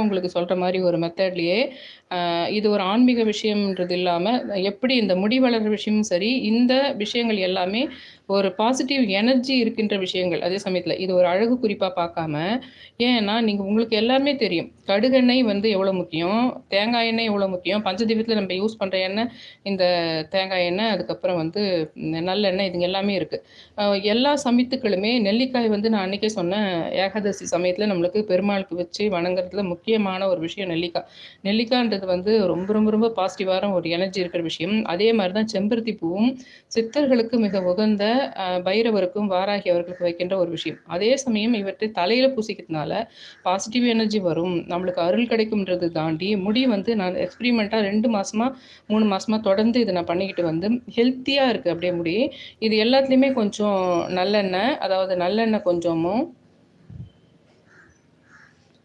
உங்களுக்கு சொல்கிற மாதிரி ஒரு மெத்தட்லேயே இது ஒரு ஆன்மீக விஷயம்ன்றது இல்லாமல் எப்படி இந்த முடி வளர்கிற விஷயமும் சரி இந்த விஷயங்கள் எல்லாமே ஒரு பாசிட்டிவ் எனர்ஜி இருக்கின்ற விஷயங்கள். அதே சமயத்தில் இது ஒரு அழகு குறிப்பாக பார்க்காம ஏன்னா நீங்கள் உங்களுக்கு எல்லாமே தெரியும். கடுகெண்ணெய் வந்து எவ்வளோ முக்கியம்? தேங்காய் எண்ணெய் எவ்வளோ முக்கியம்? பஞ்சதீபத்தில் நம்ம யூஸ் பண்ணுற எண்ணெய் இந்த தேங்காய் எண்ணெய் அதுக்கப்புறம் வந்து நல்லெண்ணெய் இதுங்க எல்லாமே இருக்குது எல்லா சமயத்துக்களுமே நெல்லிக்காய் வந்து நான் அன்றைக்கே சொன்னேன். ஏகாதசி சமயத்தில் நம்மளுக்கு பெருமாளுக்கு வச்சு வணங்குறதுல முக்கியமான ஒரு விஷயம் நெல்லிக்காய். நெல்லிக்காய்ன்றது வந்து ரொம்ப ரொம்ப ரொம்ப பாசிட்டிவான ஒரு எனர்ஜி இருக்கிற விஷயம். அதே மாதிரி தான் செம்பருத்தி பூவும் சித்தர்களுக்கு மிக உகந்த பைரவருக்கும் வாராகி அவர்களுக்கு வைக்கின்ற ஒரு விஷயம். அதே சமயம் இவற்றை தலையில் பூசிக்கிறதுனால பாசிட்டிவ் எனர்ஜி வரும். நம்மளுக்கு அருள் கிடைக்கும்ன்றது தாண்டி முடி வந்து நான் எக்ஸ்பிரிமெண்ட்டாக ரெண்டு மாதமாக மூணு மாதமாக தொடர்ந்து இதை நான் பண்ணிக்கிட்டு வந்து ஹெல்த்தியாக இருக்குது அப்படியே முடி. இது எல்லாத்துலேயுமே கொஞ்சம் நல்லெண்ணெய் அதாவது நல்லெண்ணெய் கொஞ்சமும்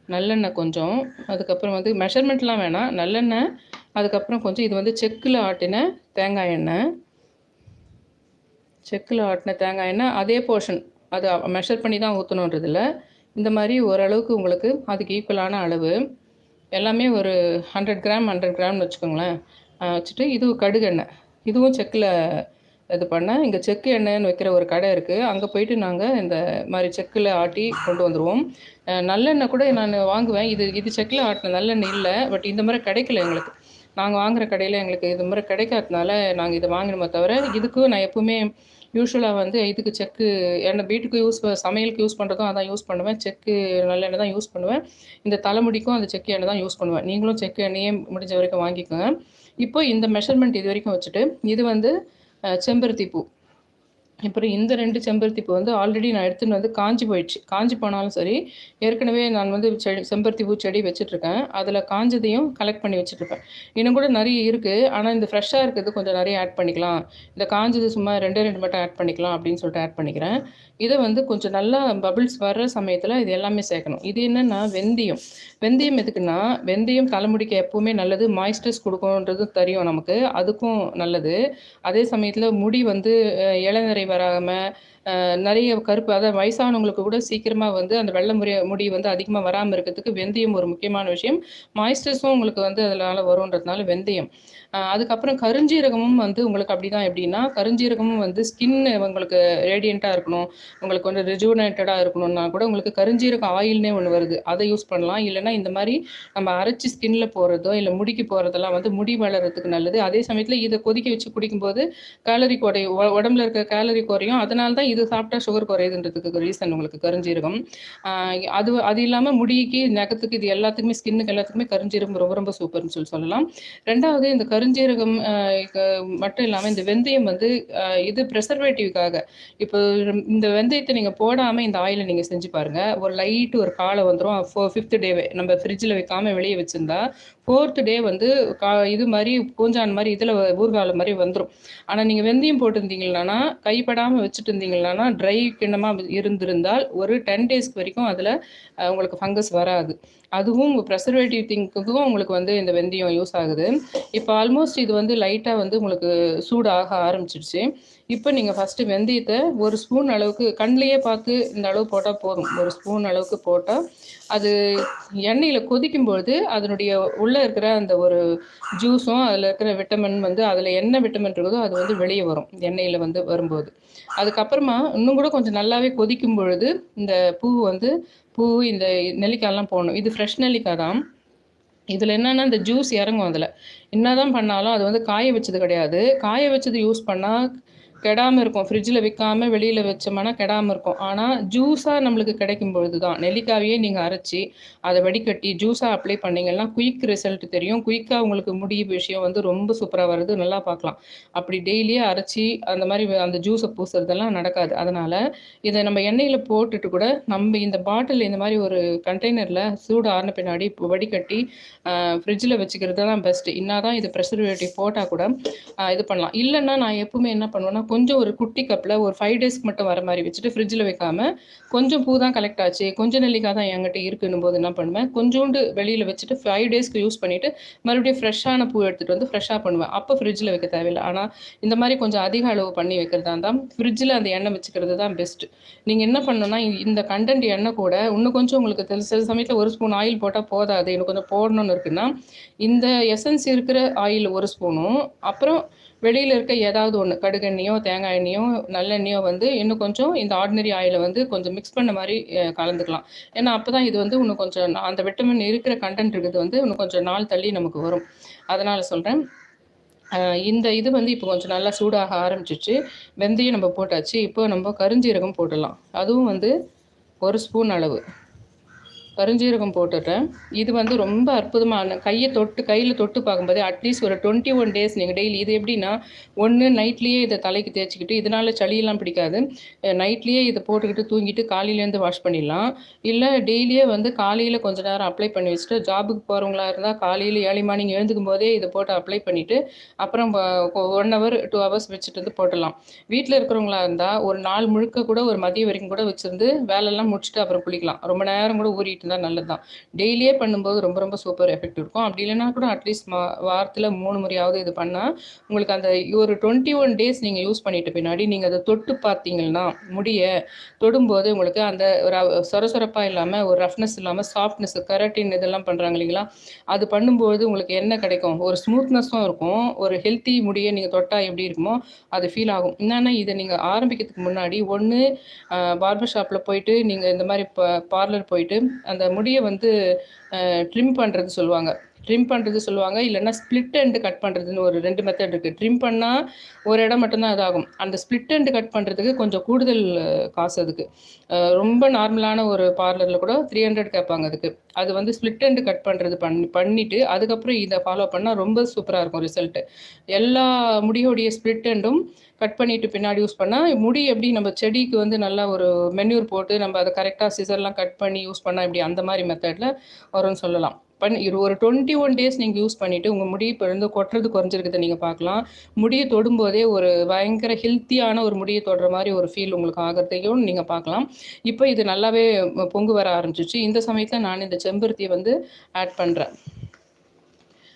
நல்லெண்ணெய் கொஞ்சம் அதுக்கப்புறம் வந்து மெஷர்மெண்ட்லாம் வேணாம். நல்லெண்ணெய் அதுக்கப்புறம் கொஞ்சம் இது வந்து செக்கில் ஆட்டின தேங்காய் எண்ணெய் செக்கில் ஆட்டின தேங்காய் எண்ணெய் அதே போர்ஷன் அது மெஷர் பண்ணி தான் ஊற்றணுன்றதில்ல இந்த மாதிரி ஓரளவுக்கு உங்களுக்கு அதுக்கு ஈக்குவலான அளவு. எல்லாமே ஒரு ஹண்ட்ரட் கிராம் ஹண்ட்ரட் கிராம்னு வச்சுக்கோங்களேன். வச்சுட்டு இது கடுகெண்ணெய் இதுவும் செக்கில் இது பண்ணேன் இங்கே செக்கு எண்ணெய்னு வைக்கிற ஒரு கடை இருக்குது அங்கே போயிட்டு நாங்கள் இந்த மாதிரி செக்கில் ஆட்டி கொண்டு வந்துடுவோம் நல்லெண்ணெய் கூட நான் வாங்குவேன். இது இது செக்கில் ஆட்டின நல்லெண்ணெய் இல்லை. பட் இந்த மாதிரி கிடைக்கல எங்களுக்கு. நாங்கள் வாங்குகிற கடையில் எங்களுக்கு இது மாதிரி கிடைக்காதனால நாங்கள் இதை வாங்கினோமே தவிர இதுக்கும் நான் எப்போவுமே யூஸ்வலாக வந்து இதுக்கு செக்கு எண்ணெய் வீட்டுக்கு யூஸ் சமையலுக்கு யூஸ் பண்ணுறதும் அதான் யூஸ் பண்ணுவேன். செக்கு நல்லெண்ணெய் தான் யூஸ் பண்ணுவேன். இந்த தலைமுடிக்கும் அந்த செக்கு எண்ணெய் தான் யூஸ் பண்ணுவேன். நீங்களும் செக்கு எண்ணெயே முடிஞ்ச வரைக்கும் வாங்கிக்கோங்க. இப்போ இந்த மெஷர்மெண்ட் இது வரைக்கும் வச்சுட்டு இது வந்து செம்பருத்தி பூ. அப்புறம் இந்த ரெண்டு செம்பருத்தி பூ வந்து ஆல்ரெடி நான் எடுத்துன்னு வந்து காஞ்சி போயிடுச்சு. காஞ்சி போனாலும் சரி ஏற்கனவே நான் வந்து செடி செம்பருத்தி பூ செடி வச்சுட்ருக்கேன். அதில் காஞ்சதையும் கலெக்ட் பண்ணி வச்சுட்ருப்பேன். இன்னும் கூட நிறைய இருக்குது ஆனால் இந்த ஃப்ரெஷ்ஷாக இருக்கிறது கொஞ்சம் நிறைய ஆட் பண்ணிக்கலாம். இந்த காஞ்சது சும்மா ரெண்டே ரெண்டு மட்டும் ஆட் பண்ணிக்கலாம் அப்படின்னு சொல்லிட்டு ஆட் பண்ணிக்கிறேன். இதை வந்து கொஞ்சம் நல்லா பபிள்ஸ் வர்ற சமயத்தில் இது எல்லாமே சேர்க்கணும். இது என்னென்னா வெந்தயம். வெந்தயம் எதுக்குன்னா வெந்தயம் தலைமுடிக்கு எப்போவுமே நல்லது. மாய்ஸ்டர்ஸ் கொடுக்கும்ன்றது தெரியும் நமக்கு. அதுக்கும் நல்லது. அதே சமயத்தில் முடி வந்து இளநிறை வராமல் நிறைய கருப்பு அதாவது வயசானவங்களுக்கு கூட சீக்கிரமாக வந்து அந்த வெள்ளை முறை முடி வந்து அதிகமாக வராமல் இருக்கிறதுக்கு வெந்தயம் ஒரு முக்கியமான விஷயம். மாய்ஸ்டர்ஸும் உங்களுக்கு வந்து அதனால் வரும்ன்றதுனால வெந்தயம். அதுக்கப்புறம் கருஞ்சீரகமும் வந்து உங்களுக்கு அப்படி தான் எப்படின்னா கருஞ்சீரகமும் வந்து ஸ்கின் உங்களுக்கு ரேடியண்ட்டாக இருக்கணும். உங்களுக்கு வந்து ரிஜுவனேட்டடாக இருக்கணும்னா கூட உங்களுக்கு கருஞ்சீரகம் ஆயில்னே ஒன்று வருது. அதை யூஸ் பண்ணலாம். இல்லைனா இந்த மாதிரி நம்ம அரைச்சி ஸ்கின்ல போகிறதோ இல்லை முடிக்கு போகிறதெல்லாம் வந்து முடி வளர்கிறதுக்கு நல்லது. அதே சமயத்தில் இதை கொதிக்க வச்சு குடிக்கும்போது கேலரி குறையும். உடம்புல இருக்க கேலரி குறையும். அதனால தான் இது சாப்பிட்டா சுகர் குறையுதுன்றதுக்கு ரீசன் உங்களுக்கு கருஞ்சீரகம். அது அது இல்லாமல் முடிக்கு நகத்துக்கு இது எல்லாத்துக்குமே ஸ்கின்னுக்கு எல்லாத்துக்குமே கருஞ்சீரகம் ரொம்ப ரொம்ப சூப்பர்னு சொல்லி சொல்லலாம். ரெண்டாவது இந்த கருஞ்சீரகம் மட்டும் இல்லாமல் இந்த வெந்தயம் வந்து இது ப்ரெசர்வேட்டிவ்காக இப்போ இந்த வெந்தயத்தை நீங்கள் போடாமல் இந்த ஆயிலை நீங்கள் செஞ்சு பாருங்கள் ஒரு லைட்டு ஒரு காலை வந்துடும் ஃபோ ஃபிஃப்த் டேவே நம்ம ஃப்ரிட்ஜில் வைக்காமல் வெளியே வச்சுருந்தா ஃபோர்த் டே வந்து கா இது மாதிரி பூஞ்சான் மாதிரி இதில் ஊர்காலம் மாதிரி வந்துடும் ஆனால் நீங்கள் வெந்தயம் போட்டிருந்தீங்கன்னா கைப்படாமல் வச்சுட்டு இருந்தீங்கன்னா ட்ரை கிண்ணமாக இருந்திருந்தால் ஒரு டென் டேஸ்க்கு வரைக்கும் அதில் உங்களுக்கு ஃபங்கஸ் வராது. அதுவும் ப்ரெசர்வேட்டிவ் திங்க்குக்கும் உங்களுக்கு வந்து இந்த வெந்தயம் யூஸ் ஆகுது. இப்போ ஆல்மோஸ்ட் இது வந்து லைட்டாக வந்து உங்களுக்கு சூடாக ஆரம்பிச்சிடுச்சு இப்போ நீங்கள் ஃபஸ்ட்டு வெந்தயத்தை ஒரு ஸ்பூன் அளவுக்கு கண்ணிலேயே பார்த்து இந்த அளவு போட்டால் போதும். ஒரு ஸ்பூன் அளவுக்கு போட்டால் அது எண்ணெயில் கொதிக்கும்பொழுது அதனுடைய உள்ளே இருக்கிற அந்த ஒரு ஜூஸும் அதில் இருக்கிற விட்டமின் வந்து அதில் என்ன விட்டமின் இருக்குதோ அது வந்து வெளியே வரும். எண்ணெயில் வந்து வரும்போது. அதுக்கப்புறமா இன்னும் கூட கொஞ்சம் நல்லாவே கொதிக்கும் பொழுது இந்த பூ வந்து பூ இந்த நெல்லிக்காயெல்லாம் போடணும். இது ஃப்ரெஷ் நெல்லிக்காய் தான். இதில் என்னென்னா இந்த ஜூஸ் இறங்கும் அதில். என்ன தான் பண்ணாலும் அது வந்து காய வச்சது கிடையாது. காய வச்சது யூஸ் பண்ணால் கெடாமல் இருக்கும். ஃப்ரிட்ஜில் விற்காமல் வெளியில் வச்சோம்னா கெடாமல் இருக்கும். ஆனால் ஜூஸாக நம்மளுக்கு கிடைக்கும் பொழுது தான் நெல்லிக்காவையே நீங்கள் அரைச்சி அதை வடிகட்டி ஜூஸாக அப்ளை பண்ணிங்கன்னா குயிக் ரிசல்ட் தெரியும். குயிக்காக உங்களுக்கு முடிய விஷயம் வந்து ரொம்ப சூப்பராக வருது நல்லா பார்க்கலாம். அப்படி டெய்லியே அரைச்சி அந்த மாதிரி அந்த ஜூஸை பூசுறதெல்லாம் நடக்காது. அதனால் இதை நம்ம எண்ணெயில் போட்டுட்டு கூட நம்ம இந்த பாட்டில் இந்த மாதிரி ஒரு கண்டெய்னரில் சூடு ஆறின பின்னாடி வடிகட்டி ஃப்ரிட்ஜில் வச்சுக்கிறது தான் பெஸ்ட்டு இன்னாதான் இது ப்ரெசர்வேட்டிவ் போட்டால் கூட இது பண்ணலாம். இல்லைன்னா நான் எப்பவுமே என்ன பண்ணுவேன்னா கொஞ்சம் ஒரு குட்டி கப்பில் ஒரு ஃபைவ் டேஸ்க்கு மட்டும் வர மாதிரி வச்சுட்டு ஃப்ரிட்ஜில் வைக்காமல் கொஞ்சம் பூ தான் கலெக்ட் ஆச்சு கொஞ்சம் நெல்லிக்காய் தான் என்கிட்ட இருக்குன்னும் போது என்ன பண்ணுவேன் கொஞ்சோண்டு வெளியில் வச்சுட்டு ஃபைவ் டேஸ்க்கு யூஸ் பண்ணிவிட்டு மறுபடியும் ஃப்ரெஷ்ஷான பூ எடுத்துகிட்டு வந்து ஃப்ரெஷ்ஷாக பண்ணுவேன். அப்போ ஃப்ரிட்ஜில் வைக்க தேவையில்லை. ஆனால் இந்த மாதிரி கொஞ்சம் அதிக அளவு பண்ணி வைக்கிறதா இருந்தால் ஃப்ரிட்ஜில் அந்த எண்ணெய் வச்சுக்கிறது தான் பெஸ்ட்டு நீங்கள் என்ன பண்ணணும்னா இந்த கண்டென்ட் எண்ணெய் கூட இன்னும் கொஞ்சம் உங்களுக்கு தெரிஞ்ச சில சமயத்தில் ஒரு ஸ்பூன் ஆயில் போட்டால் போதாது எனக்கு கொஞ்சம் போடணும்னு இருக்குன்னா இந்த எசன்ஸ் இருக்கிற ஆயில் ஒரு ஸ்பூனும் அப்புறம் வெளியில் இருக்க ஏதாவது ஒன்று கடுகெண்ணியோ தேங்காய் எண்ணெயோ நல்லெண்ணெயோ வந்து இன்னும் கொஞ்சம் இந்த ஆர்டினரி ஆயிலை வந்து கொஞ்சம் மிக்ஸ் பண்ண மாதிரி கலந்துக்கலாம். ஏன்னா அப்போ தான் இது வந்து இன்னும் கொஞ்சம் அந்த விட்டமின் இருக்கிற கண்டென்ட் இருக்குது வந்து இன்னும் கொஞ்சம் நாள் தள்ளி நமக்கு வரும். அதனால் சொல்கிறேன் இந்த இது வந்து இப்போ கொஞ்சம் நல்லா சூடாக ஆரம்பிச்சிச்சு. வெந்தயம் நம்ம போட்டாச்சு. இப்போ நம்ம கருஞ்சீரகம் போட்டுடலாம். அதுவும் வந்து ஒரு ஸ்பூன் அளவு. கருஞ்சீரகம் போட்டுட்டேன். இது வந்து ரொம்ப அற்புதமான கையை தொட்டு கையில் தொட்டு பார்க்கும்போது அட்லீஸ்ட் ஒரு டுவெண்ட்டி ஒன் டேஸ் நீங்கள் டெய்லி இது எப்படின்னா ஒன்று நைட்லேயே இதை தலைக்கு தேய்ச்சிக்கிட்டு இதனால் சளியெல்லாம் பிடிக்காது. நைட்லேயே இதை போட்டுக்கிட்டு தூங்கிட்டு காலையிலேருந்து வாஷ் பண்ணிடலாம். இல்லை டெய்லியே வந்து காலையில் கொஞ்ச நேரம் அப்ளை பண்ணி வச்சுட்டு ஜாபுக்கு போகிறவங்களா இருந்தால் காலையில் ஏர்லி மார்னிங் எழுந்துக்கும் போதே இதை போட்டு அப்ளை பண்ணிவிட்டு அப்புறம் ஒன் ஹவர் டூ ஹவர்ஸ் வச்சுட்டு வந்து போட்டலாம் வீட்டில் இருக்கிறவங்களா இருந்தால் ஒரு நாள் முழுக்க கூட ஒரு மதியம் வரைக்கும் கூட வச்சுருந்து வேலையெல்லாம் முடிச்சுட்டு அப்புறம் குளிக்கலாம். ரொம்ப நேரம் கூட ஊறிட்டு இருந்தால் நல்லது தான் டெய்லியே பண்ணும்போது ரொம்ப ரொம்ப சூப்பர் எஃபெக்ட் இருக்கும். அப்படி இல்லைன்னா கூட அட்லீஸ்ட் மா வாரத்தில் மூணு முறையாவது இது பண்ணால் உங்களுக்கு அந்த ஒரு டுவெண்ட்டி ஒன் டேஸ் நீங்கள் யூஸ் பண்ணிட்டு பின்னாடி நீங்கள் அதை தொட்டு பார்த்தீங்கன்னா முடிய தொடும்போது உங்களுக்கு அந்த ஒரு சொரசொரப்பாக இல்லாமல் ஒரு ரஃப்னஸ் இல்லாமல் சாஃப்ட்னஸ் கரட்டின் இதெல்லாம் பண்ணுறாங்க இல்லைங்களா? அது பண்ணும்போது உங்களுக்கு என்ன கிடைக்கும்? ஒரு ஸ்மூத்னஸும் இருக்கும். ஒரு ஹெல்த்தி முடியை நீங்கள் தொட்டால் எப்படி இருக்குமோ அது ஃபீல் ஆகும். என்னென்னா இதை நீங்கள் ஆரம்பிக்கிறதுக்கு முன்னாடி ஒன்று பார்பர் ஷாப்பில் போயிட்டு நீங்கள் இந்த மாதிரி பார்லர் போயிட்டு அந்த முடியை வந்து ட்ரிம் பண்ணுறது சொல்லுவாங்க. ட்ரிம் பண்ணுறது சொல்லுவாங்க. இல்லைன்னா ஸ்ப்ளிட் எண்டு கட் பண்ணுறதுன்னு ஒரு ரெண்டு மெத்தட் இருக்குது ட்ரிம் பண்ணால் ஒரு இடம் மட்டும்தான் இதாகும். அந்த ஸ்பிளிட் எண்டு கட் பண்ணுறதுக்கு கொஞ்சம் கூடுதல் காசு அதுக்கு. ரொம்ப நார்மலான ஒரு பார்லரில் கூட த்ரீ ஹண்ட்ரட் கேட்பாங்க அதுக்கு. அது வந்து ஸ்பிளிட் எண்டு கட் பண்ணுறது பண்ணி பண்ணிவிட்டு அதுக்கப்புறம் இதை ஃபாலோ பண்ணால் ரொம்ப சூப்பராக இருக்கும் ரிசல்ட்டு எல்லா முடியோடைய ஸ்பிளிட் எண்டும் கட் பண்ணிட்டு பின்னாடி யூஸ் பண்ணால் முடி எப்படி நம்ம செடிக்கு வந்து நல்லா ஒரு மென்யூர் போட்டு நம்ம அதை கரெக்டாக சிசர்லாம் கட் பண்ணி யூஸ் பண்ணால் இப்படி அந்த மாதிரி மெத்தடில் வரும்னு சொல்லலாம். பண்ணி இது ஒரு டுவெண்ட்டி ஒன் டேஸ் நீங்கள் யூஸ் பண்ணிவிட்டு உங்கள் முடி இப்போ வந்து கொட்டுறது குறைஞ்சிருக்கிறத நீங்கள் பார்க்கலாம். முடியை தொடும்போதே ஒரு பயங்கர ஹெல்த்தியான ஒரு முடியை தொடுற மாதிரி ஒரு ஃபீல் உங்களுக்கு ஆகிறதையும் நீங்கள் பார்க்கலாம். இப்போ இது நல்லாவே பொங்கு வர ஆரம்பிச்சிச்சு இந்த சமயத்தில் நான் இந்த செம்பருத்தியை வந்து ஆட் பண்ணுறேன்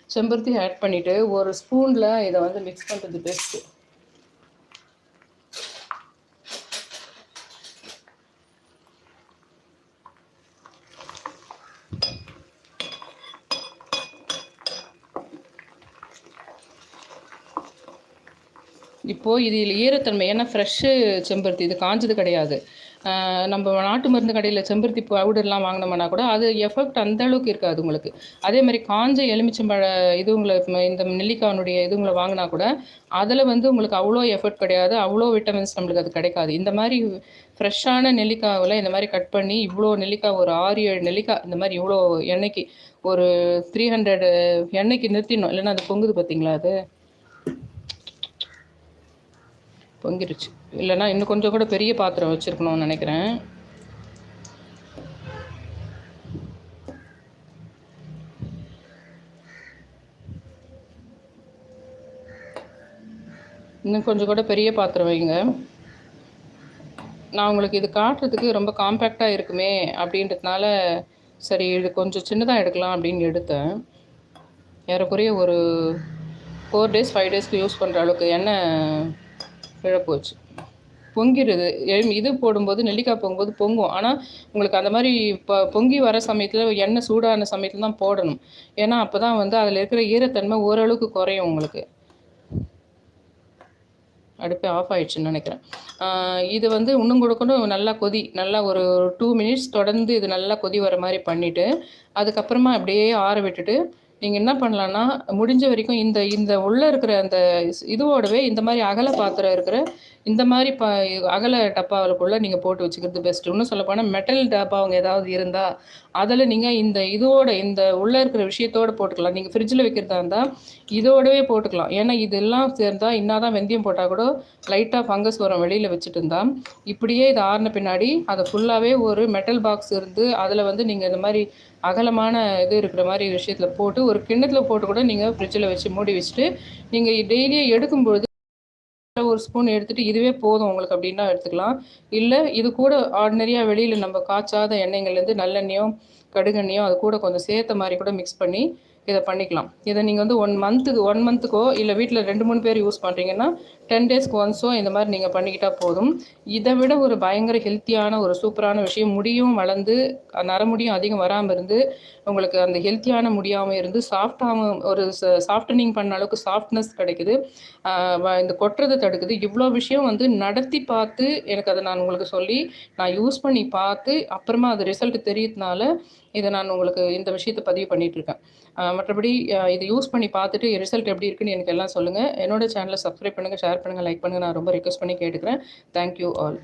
செம்பருத்தி ஆட் பண்ணிவிட்டு ஒரு ஸ்பூனில் இதை வந்து மிக்ஸ் பண்ணுறது பெஸ்ட்டு இப்போது இதில் ஈரத்தன்மை ஏன்னா ஃப்ரெஷ்ஷு செம்பருத்தி இது காஞ்சது கிடையாது. நம்ம நாட்டு மருந்து கடையில் செம்பருத்தி பவுடர்லாம் வாங்கினோம்னா கூட அது எஃபெக்ட் அந்த அளவுக்கு இருக்காது உங்களுக்கு. அதே மாதிரி காஞ்ச எலுமிச்சம்பழ இதுங்களை இந்த நெல்லிக்காயினுடைய இதுங்களை வாங்கினா கூட அதில் வந்து உங்களுக்கு அவ்வளோ எஃபெக்ட் கிடையாது அவ்வளோ விட்டமின்ஸ் நம்மளுக்கு அது கிடைக்காது. இந்த மாதிரி ஃப்ரெஷ்ஷான நெல்லிக்காவில் இந்த மாதிரி கட் பண்ணி இவ்வளோ நெல்லிக்காய் ஒரு ஆறு ஏழு நெல்லிக்காய் இந்த மாதிரி இவ்வளோ எண்ணெய்க்கு ஒரு த்ரீ ஹண்ட்ரட் எண்ணெய்க்கு நிறுத்திடணும். இல்லைன்னா அது பொங்குது பார்த்தீங்களா அது? பொங்கிருச்சு. இல்லைன்னா இன்னும் கொஞ்சம் கூட பெரிய பாத்திரம் வச்சுருக்கணும்னு நினைக்கிறேன். இன்னும் கொஞ்சம் கூட பெரிய பாத்திரம் வைங்க. நான் உங்களுக்கு இது காட்டுறதுக்கு ரொம்ப காம்பேக்டாக இருக்குமே அப்படின்றதுனால சரி இது கொஞ்சம் சின்னதாக எடுக்கலாம் அப்படின்னு எடுத்தேன். ஏறக்குறைய ஒரு ஃபோர் டேஸ் ஃபைவ் டேஸ்க்கு யூஸ் பண்ணுற அளவுக்கு எண்ணெய் இழப்போச்சு பொங்கிடுது இது போடும்போது நெல்லிக்காய் பொங்கும்போது பொங்கும். ஆனால் உங்களுக்கு அந்த மாதிரி இப்போ பொங்கி வர சமயத்தில் எண்ணெய் சூடான சமயத்தில் தான் போடணும். ஏன்னா அப்போ தான் வந்து அதில் இருக்கிற ஈரத்தன்மை ஓரளவுக்கு குறையும் உங்களுக்கு. அடுப்பே ஆஃப் ஆயிடுச்சுன்னு நினைக்கிறேன். இது வந்து இன்னும் கூட நல்லா கொதி நல்லா ஒரு டூ மினிட்ஸ் தொடர்ந்து இது நல்லா கொதி வர மாதிரி பண்ணிவிட்டு அதுக்கப்புறமா அப்படியே ஆற விட்டுட்டு நீங்கள் என்ன பண்ணலான்னா முடிஞ்ச வரைக்கும் இந்த இந்த உள்ளே இருக்கிற அந்த இதுவோடவே இந்த மாதிரி அகல பாத்திரம் இருக்கிற இந்த மாதிரி ப அகல டப்பாவுக்குள்ளே நீங்கள் போட்டு வச்சுக்கிறது பெஸ்ட் இன்னும் சொல்லப்போனால் மெட்டல் டப்பா அவங்க ஏதாவது இருந்தால் அதில் நீங்கள் இந்த இதோட இந்த உள்ளே இருக்கிற விஷயத்தோட போட்டுக்கலாம். நீங்கள் ஃப்ரிட்ஜில் வைக்கிறதா இருந்தால் இதோடவே போட்டுக்கலாம். ஏன்னா இதெல்லாம் சேர்ந்தால் இன்னாதான் வெந்தயம் போட்டால் கூட லைட்டாக ஃபங்கஸ் வரும் வெளியில் வச்சுட்டு இருந்தால் இப்படியே இது ஆறின பின்னாடி அதை ஃபுல்லாகவே ஒரு மெட்டல் பாக்ஸ் இருந்து அதில் வந்து நீங்கள் இந்த மாதிரி அகலமான இது இருக்கிற மாதிரி விஷயத்தில் போட்டு ஒரு கிண்ணத்தில் போட்டு கூட நீங்கள் ஃப்ரிட்ஜில் வச்சு மூடி வச்சுட்டு நீங்கள் டெய்லியும் எடுக்கும்பொழுது ஒரு ஸ்பூன் எடுத்துகிட்டு இதுவே போதும் உங்களுக்கு அப்படின்னா எடுத்துக்கலாம். இல்லை இது கூட ஆர்டினரியாக வெளியில் நம்ம காய்ச்சாத எண்ணெய்கள்லேருந்து நல்லெண்ணெயோ கடுகெண்ணையும் அது கூட கொஞ்சம் சேர்த்த மாதிரி கூட மிக்ஸ் பண்ணி இதை பண்ணிக்கலாம். இதை நீங்கள் வந்து ஒன் மந்த்துக்கு ஒன் மந்த்துக்கோ இல்லை வீட்டில் ரெண்டு மூணு பேர் யூஸ் பண்ணுறீங்கன்னா டென் டேஸ்க்கு ஒன்ஸோ இந்த மாதிரி நீங்கள் பண்ணிக்கிட்டால் போதும். இதை விட ஒரு பயங்கர ஹெல்த்தியான ஒரு சூப்பரான விஷயம் முடியும் வளர்ந்து நரமுடியும் அதிகம் வராமல் இருந்து உங்களுக்கு அந்த ஹெல்த்தியான முடியாமல் இருந்து சாஃப்டாகவும் ஒரு சாஃப்டனிங் பண்ண அளவுக்கு சாஃப்ட்னஸ் கிடைக்குது. இந்த கொட்டுறதை தடுக்குது. இவ்வளோ விஷயம் வந்து நடத்தி பார்த்து எனக்கு அதை நான் உங்களுக்கு சொல்லி நான் யூஸ் பண்ணி பார்த்து அப்புறமா அது ரிசல்ட் தெரியறதுனால இதை நான் உங்களுக்கு இந்த விஷயத்தை பதிவு பண்ணிகிட்ருக்கேன் மற்றபடி இதை யூஸ் பண்ணி பார்த்துட்டு ரிசல்ட் எப்படி இருக்குன்னு எனக்கு எல்லாம் சொல்லுங்கள் என்னோட சேனலை சப்ஸ்கிரைப் பண்ணுங்கள் ஷேர் பண்ணுங்கள் லைக் பண்ணுங்கள் நான் ரொம்ப ரிக்வஸ்ட் பண்ணி கேட்டுக்கிறேன். Thank you all